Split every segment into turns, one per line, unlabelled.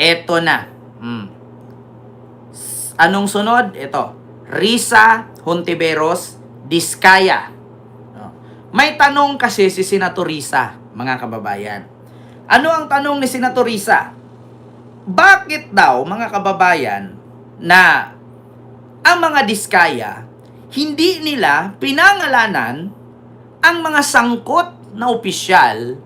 Eto na. S- Anong sunod? Ito. Risa Hontiveros Diskaya. May tanong kasi si Senator Risa, mga kababayan. Ano ang tanong ni Senator Risa? Bakit daw, mga kababayan, na ang mga Diskaya, hindi nila pinangalanan ang mga sangkot na opisyal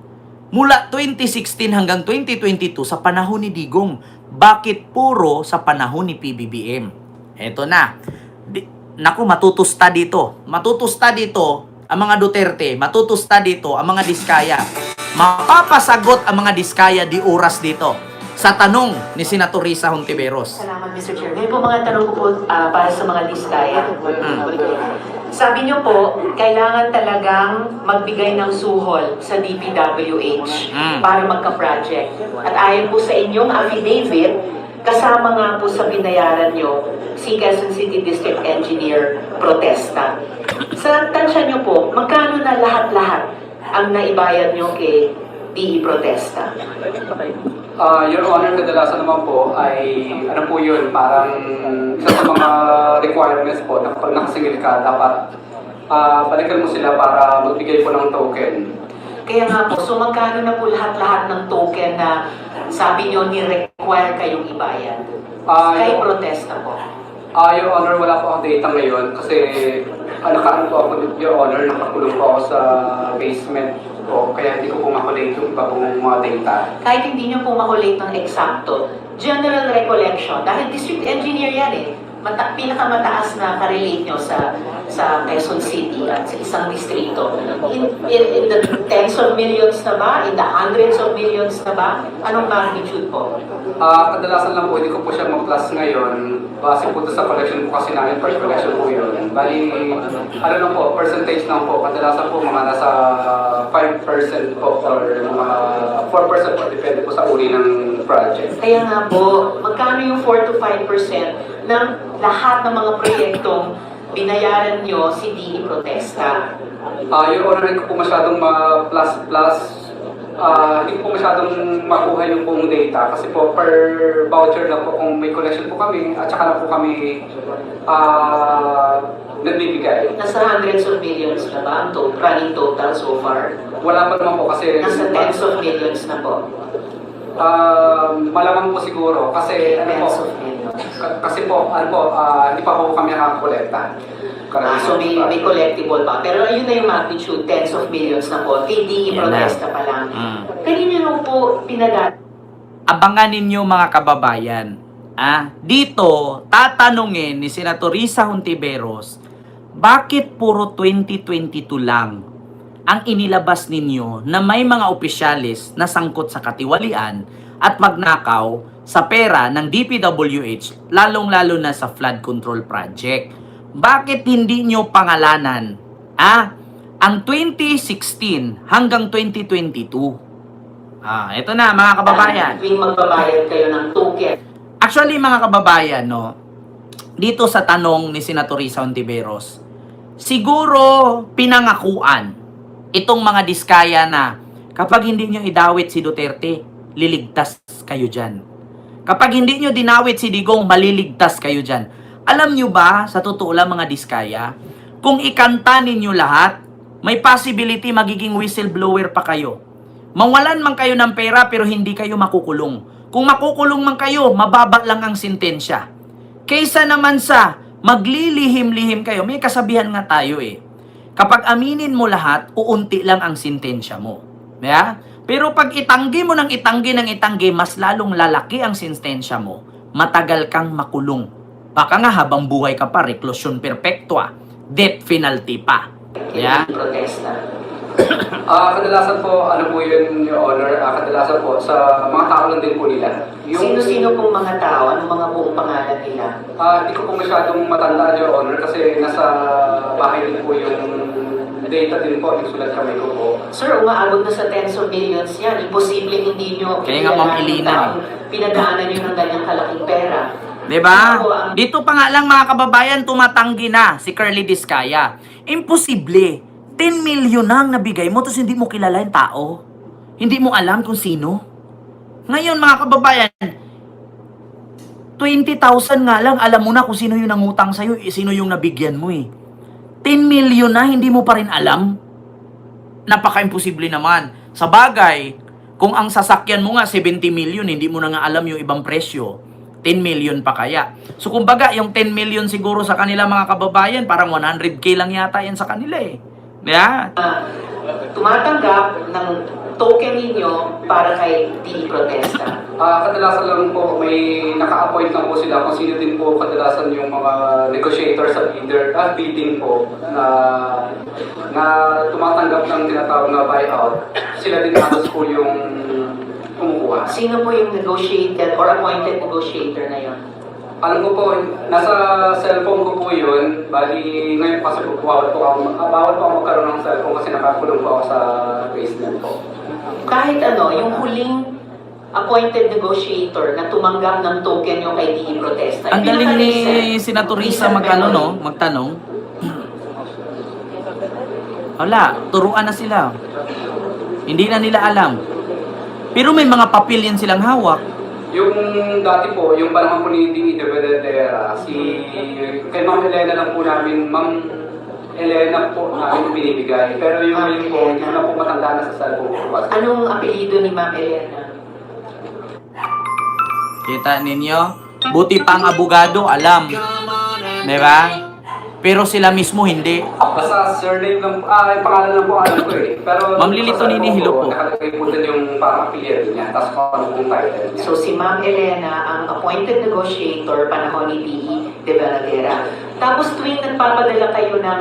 mula 2016 hanggang 2022 sa panahon ni Digong. Bakit puro sa panahon ni PBBM? Eto na. Di, naku, matutusta dito. Matutusta dito ang mga Duterte. Matutusta dito ang mga Diskaya. Mapapasagot ang mga Diskaya di oras dito sa tanong ni Senator Risa Hontiveros.
Salamat, Mr. Chair. Ngayon po mga tanong ko po ah, para sa mga diskaya. Sabi niyo po, kailangan talagang magbigay ng suhol sa DPWH
Mm.
para magka-project. At ayon po sa inyong affidavit, kasama nga po sa binayaran niyo si Quezon City District Engineer protesta. Sa tansya niyo po, magkano na lahat-lahat ang naibayad niyo kay DE protesta?
Ah, Your Honor, kadalasan naman po ay ano po yun, parang isa sa mga requirements po na kapag nakasingil ka, dapat ah, balikan mo sila para magbigay po ng token.
Kaya nga po, so magkano na po lahat-lahat ng token na sabi nyo ni-require kayong ibayad?
Ah,
Kay protesta po.
Ah, Your Honor, wala po akong data ngayon kasi uh, po ako, Your Honor, nakakulong po ako sa basement po, kaya hindi ko po makulate yung iba pong mga data.
Kahit hindi nyo po makulate ng eksakto, general recollection, dahil district engineer yan eh, mata pinakamataas na ka-relate nyo sa sa Quezon City at sa isang distrito. In, in, in the tens of millions na ba? In the hundreds of millions na ba? Anong magnitude po?
Ah, kadalasan lang po, hindi ko po siya ma-plus ngayon. Base po sa collection po kasi namin, per collection po yun. Bali, ano lang po, percentage lang po. Kadalasan po mga nasa 5% po or mga 4% po, depende po sa uri ng project.
Kaya nga po, magkano yung 4 to 5% ng lahat ng mga proyektong binayaran nyo si DE Protesta?
Ah, Your Honor, ko po masyadong ma-plus-plus. Ah, hindi ko po masyadong makuha yung buong data kasi po per voucher lang po kung may collection po kami at saka na po kami ah nagbibigay.
Nasa hundreds of millions na ba ang to- running total so far?
Wala pa naman po kasi
Nasa tens of millions na po.
Ah, malamang po siguro kasi ano po kasi po ano po ah, hindi pa po kami nakakolekta.
Ah, so may, may collectible pa. Pero ayun na yung magnitude, tens of millions na po. DE
Yan na.
Protesta pa lang.
Mm.
Kanino nyo po pinagat?
abangan ninyo mga kababayan. Ah, dito, tatanungin ni Senator Risa Hontiveros, bakit puro 2022 lang ang inilabas ninyo na may mga opisyalis na sangkot sa katiwalian at magnakaw sa pera ng DPWH, lalong-lalo na sa flood control project? Bakit hindi nyo pangalanan ah, ang 2016 hanggang 2022? Ah, ito na mga kababayan.
Tuwing magbabayad kayo ng token.
Actually, mga kababayan, no, dito sa tanong ni Senator Risa Ontiveros, siguro pinangakuan itong mga diskaya na kapag hindi nyo idawit si Duterte, liligtas kayo dyan. Kapag hindi nyo dinawit si Digong, maliligtas kayo dyan. Alam nyo ba, sa totoo lang mga diskaya, kung ikanta ninyo lahat, may possibility magiging whistleblower pa kayo. Mawalan man kayo ng pera pero hindi kayo makukulong. Kung makukulong man kayo, mababa lang ang sentensya. Kaysa naman sa maglilihim-lihim kayo, may kasabihan nga tayo eh. Kapag aminin mo lahat, uunti lang ang sentensya mo. Yeah? Pero pag itanggi mo ng itanggi ng itanggi, mas lalong lalaki ang sentensya mo. Matagal kang makulong. Baka nga habang buhay ka pa, reklusyon perpetua, death penalty pa. Yeah?
Protesta.
Ah, kadalasan po, ano po yun, Your Honor, ah, kadalasan po sa mga tao lang din po nila.
Sino-sino pong mga tao? Anong mga buong pangalan nila?
Ah, hindi ko po masyadong matandaan, Your Honor, kasi nasa bahay din po yung data din po, yung sulat kamay ko po.
Sir, umaabot na sa tens of millions yan. Imposible hindi nyo
Kaya nga, Ma'am Elena,
taong pinagdaanan nyo ng ganyang kalaking pera.
'Di ba? Dito pa nga lang mga kababayan tumatanggi na si Curly Discaya. Imposible. 10 million ang nabigay mo tapos hindi mo kilala yung tao. Hindi mo alam kung sino. Ngayon mga kababayan, 20,000 nga lang, alam mo na kung sino yung nangutang sa'yo, eh, sino yung nabigyan mo eh. 10 million na, hindi mo pa rin alam? Napaka-imposible naman. Sa bagay, kung ang sasakyan mo nga 70 million, hindi mo na nga alam yung ibang presyo. 10 million pa kaya. So kumbaga, yung 10 million siguro sa kanila mga kababayan, parang 100k lang yata yan sa kanila eh. Yeah.
na tumatanggap ng token ninyo para kay DE Protesta.
Ah, kadalasan lang po may naka-appoint lang po sila kung sino din po kadalasan yung mga negotiator sa bidder at bidding po na na tumatanggap ng tinatawag na buyout. Sila din halos po yung kumukuha.
Sino po yung negotiated or appointed negotiator na yon?
Alam ko po, nasa cellphone ko po yun. Bali, ngayon kasi po, bawal po ako, ah, bawal po ako magkaroon ng cellphone kasi nakakulong po ako sa basement po.
Kahit ano, yung huling appointed negotiator na tumanggap ng token yung kay DE Protesta.
Ang galing ni
pinaka-recent-
Senator Risa
recent
magano
memory.
no, magtanong. Wala, turuan na sila. Hindi na nila alam. Pero may mga papel yan silang hawak.
Yung dati po, yung panahon po ni D. De Vedetera, si, kay Ma'am Elena lang po namin, Ma'am Elena po namin binibigay. Pero yung
Ma'am
yun po, yun na po matanda na sa cellphone ko. kasi.
Anong apelido ni Ma'am Elena?
Kita ninyo? Buti pa ang abogado, alam. Di ba? Pero sila mismo hindi.
Basta surname lang po, ah, yung pangalan lang po alam ko eh. Pero
Ma'am Lilito
sa
Nini,
cellphone
hello
ko,
po.
Nakalagay po dun yung parang affiliate niya, tapos kung ano pong title niya.
So si Ma'am Elena ang appointed negotiator panahon ni DE de Veladera. Tapos tuwing nagpapadala kayo ng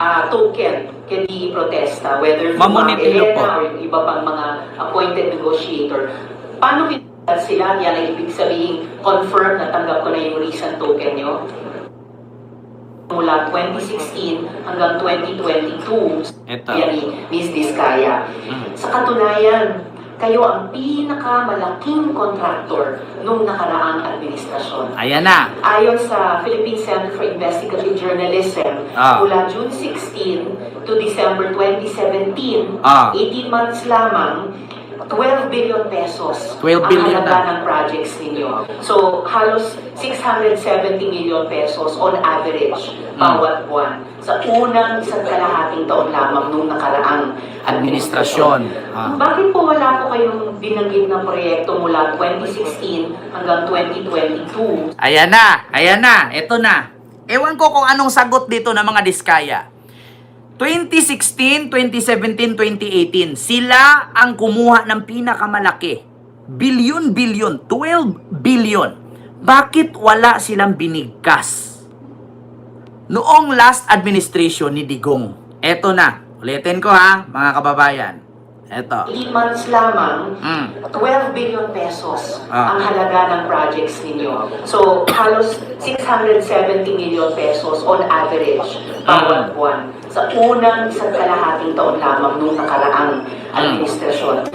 ah, token kay DE Protesta, whether
Ma'am
Ma'am
Monitilo
Elena
po.
or yung iba pang mga appointed negotiator, paano kita sila? Yan ay ibig sabihin, confirm na tanggap ko na yung recent token nyo? Mula 2016 hanggang 2022,
Ito.
yan ni Ms. Diskaya.
Mm.
Sa katunayan, kayo ang pinakamalaking kontraktor nung nakaraang administrasyon.
Ayan na.
Ayon sa Philippine Center for Investigative Journalism,
Ah.
mula June 16 to December 2017,
Ah.
18 months lamang, 12 billion pesos
12 billion
ang halaga ng projects ninyo. So, halos 670 million pesos on average
Hmm.
bawat buwan sa unang isang kalahating taon lamang nung nakaraang
Administrasyon. Ah.
Bakit po wala po kayong binanggit ng proyekto mula 2016 hanggang 2022?
Ayan na, ayan na, eto na. Ewan ko kung anong sagot dito ng mga diskaya. 2016, 2017, 2018, sila ang kumuha ng pinakamalaki. Bilyon-bilyon, 12 billion. Bakit wala silang binigkas? Noong last administration ni Digong, eto na, ulitin ko ha, mga kababayan. Eto.
8 months lamang,
Mm.
12 billion pesos
Ah.
ang halaga ng projects ninyo. So, halos 670 million pesos on average bawat buwan sa unang isang kalahating taon lamang nung nakaraang administrasyon.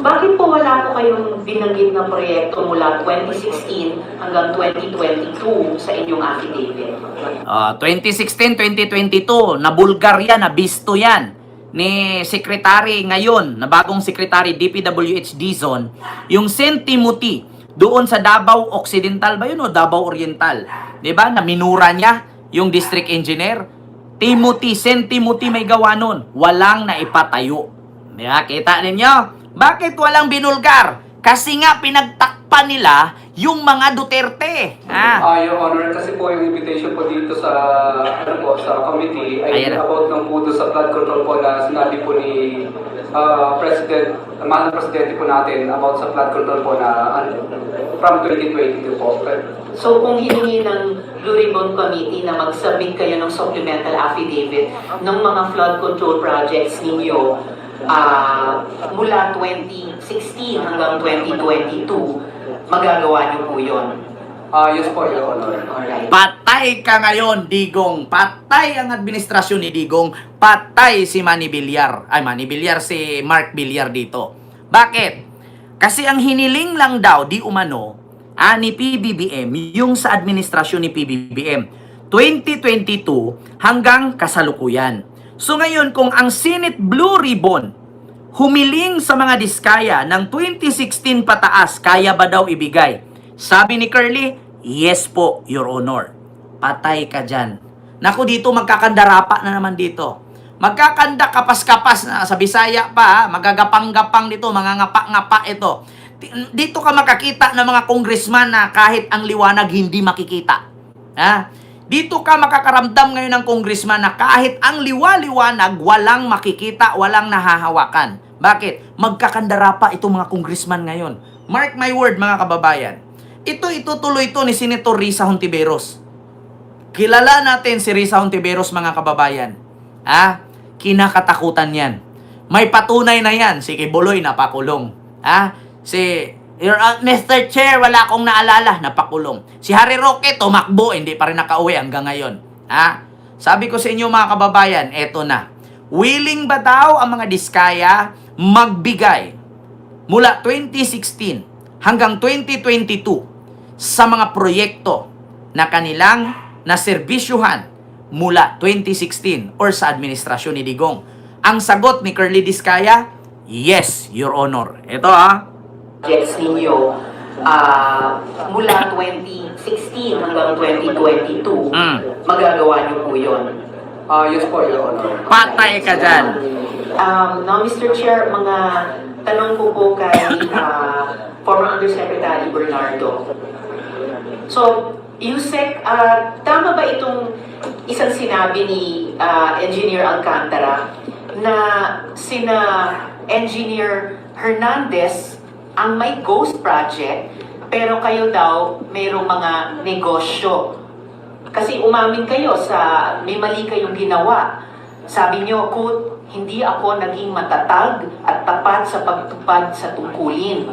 Bakit po wala po kayong binanggit ng proyekto mula 2016 hanggang 2022 sa inyong affidavit?
Ah, 2016, 2022, na Bulgaria, na bisto yan ni Secretary ngayon, na bagong Secretary DPWH Dizon, yung St. Timothy, doon sa Davao Occidental ba yun o Davao Oriental? ba? Na minura niya yung district engineer. Timothy, St. Timothy may gawa nun. Walang naipatayo. Di ba? Kita ninyo? Bakit walang binulgar? Kasi nga pinagtakpan nila yung mga Duterte. Ah,
Ah, Your Honor, kasi po yung invitation po dito sa ano po sa committee ay
Ayan
about ng po sa flood control po na sinabi po ni ah, President, mahal na Presidente po natin about sa flood control po na ano, from 2022 po.
So kung hiningi ng Blue Ribbon Committee na mag-submit kayo ng supplemental affidavit ng mga flood control projects ninyo ah, mula 2016 hanggang 2022, magagawa niyo po yun.
Ah, yes po, Your Honor.
Alright.
Patay ka ngayon, Digong. Patay ang administrasyon ni Digong. Patay si Manny Villar. Ay, Manny Villar, si Mark Villar dito. Bakit? Kasi ang hiniling lang daw, di umano, ah, ni PBBM, yung sa administrasyon ni PBBM. 2022 hanggang kasalukuyan. So ngayon, kung ang Senate Blue Ribbon humiling sa mga diskaya ng 2016 pataas, kaya ba daw ibigay? Sabi ni Curly, Yes po, Your Honor. Patay ka dyan. Naku, dito magkakandarapa na naman dito. Magkakanda kapas-kapas na sa Bisaya pa, ha? magagapang-gapang dito, mga ngapa-ngapa ito. Dito ka makakita ng mga congressman na kahit ang liwanag hindi makikita. Ha? Dito ka makakaramdam ngayon ng congressman na kahit ang liwa-liwanag, walang makikita, walang nahahawakan. Bakit? Magkakandara pa itong mga congressman ngayon. Mark my word, mga kababayan. Ito, itutuloy ito ni Senator Risa Hontiveros. Kilala natin si Risa Hontiveros, mga kababayan. Ha? Kinakatakutan yan. May patunay na yan. Si Kibuloy, napakulong. Ha? Si Your uh, Mr. Chair, wala akong naalala, napakulong. Si Harry Roque, tumakbo, hindi pa rin nakauwi hanggang ngayon. Ha? Sabi ko sa inyo mga kababayan, eto na. Willing ba daw ang mga diskaya magbigay mula 2016 hanggang 2022 sa mga proyekto na kanilang naserbisyuhan mula 2016 or sa administrasyon ni Digong? Ang sagot ni Curly Diskaya, yes, Your Honor. Ito ah,
projects ninyo ah, mula 2016 hanggang 2022,
Mm.
magagawa niyo po yun.
Ah, yes po, Your Honor.
patay ka dyan.
Um, now, Mr. Chair, mga tanong ko po kay ah, former Undersecretary Bernardo. So, Yusek, ah, tama ba itong isang sinabi ni ah, Engineer Alcantara na sina Engineer Hernandez ang may ghost project pero kayo daw mayroong mga negosyo. Kasi umamin kayo sa may mali kayong ginawa. Sabi niyo, quote, hindi ako naging matatag at tapat sa pagtupad sa tungkulin.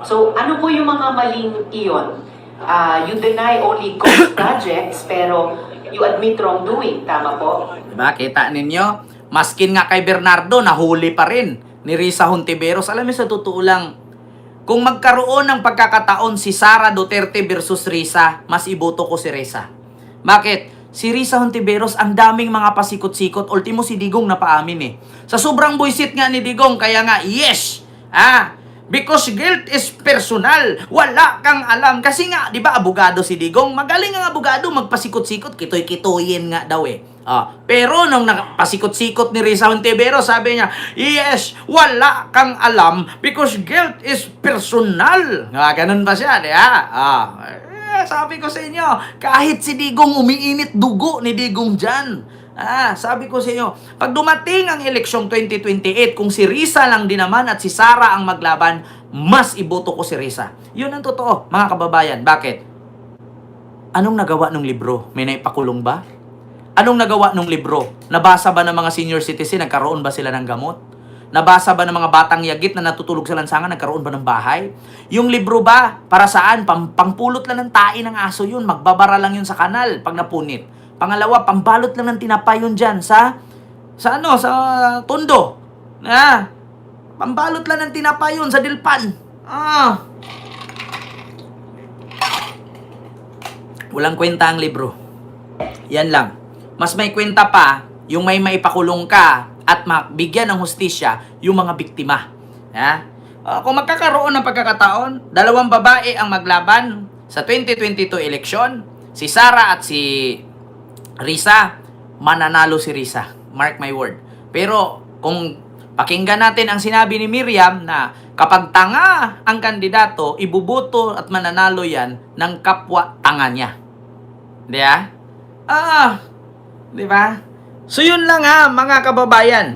So, ano po yung mga maling iyon? Ah, you deny only ghost projects, pero you admit wrongdoing. Tama po?
Diba? Kita ninyo? Maskin nga kay Bernardo, nahuli pa rin ni Risa Hontiveros. Alam mo sa totoo lang, kung magkaroon ng pagkakataon si Sara Duterte versus Risa, mas iboto ko si Risa. Bakit? Si Risa Hontiveros, ang daming mga pasikot-sikot. Ultimo si Digong napaamin eh. Sa sobrang buisit nga ni Digong, kaya nga, yes! Ah, Because guilt is personal. Wala kang alam. Kasi nga, di ba, abogado si Digong. Magaling ang abogado, magpasikot-sikot. Kitoy-kitoyin nga daw eh. Ah, pero nung nakapasikot-sikot ni Risa Hontiveros, sabi niya, yes, wala kang alam because guilt is personal. Ah, ganun ba siya, di ba? Ah, eh, sabi ko sa inyo, kahit si Digong umiinit dugo ni Digong dyan. Ah, sabi ko sa inyo, pag dumating ang eleksyong 2028, kung si Risa lang din naman at si Sara ang maglaban, mas iboto ko si Risa. Yun ang totoo, mga kababayan. Bakit? Anong nagawa ng libro? May naipakulong ba? Anong nagawa ng libro? Nabasa ba ng mga senior citizen? Nagkaroon ba sila ng gamot? Nabasa ba ng mga batang yagit na natutulog sa lansangan? Nagkaroon ba ng bahay? Yung libro ba? Para saan? Pang, pangpulot lang ng tae ng aso yun. Magbabara lang yun sa kanal pag napunit. Pangalawa, pambalot lang ng tinapay yun dyan sa, sa ano, sa tondo. Ah, pambalot lang ng tinapay yun sa dilpan. Ah. Walang kwenta ang libro. Yan lang. Mas may kwenta pa yung may maipakulong ka at mabigyan ng hustisya yung mga biktima. Ha? Ah, kung magkakaroon ng pagkakataon, dalawang babae ang maglaban sa 2022 eleksyon, si Sara at si Risa, mananalo si Risa. Mark my word. Pero kung pakinggan natin ang sinabi ni Miriam na kapag tanga ang kandidato, ibubuto at mananalo yan ng kapwa tanga niya. Di ba? Ah, di ba? So yun lang ha, mga kababayan.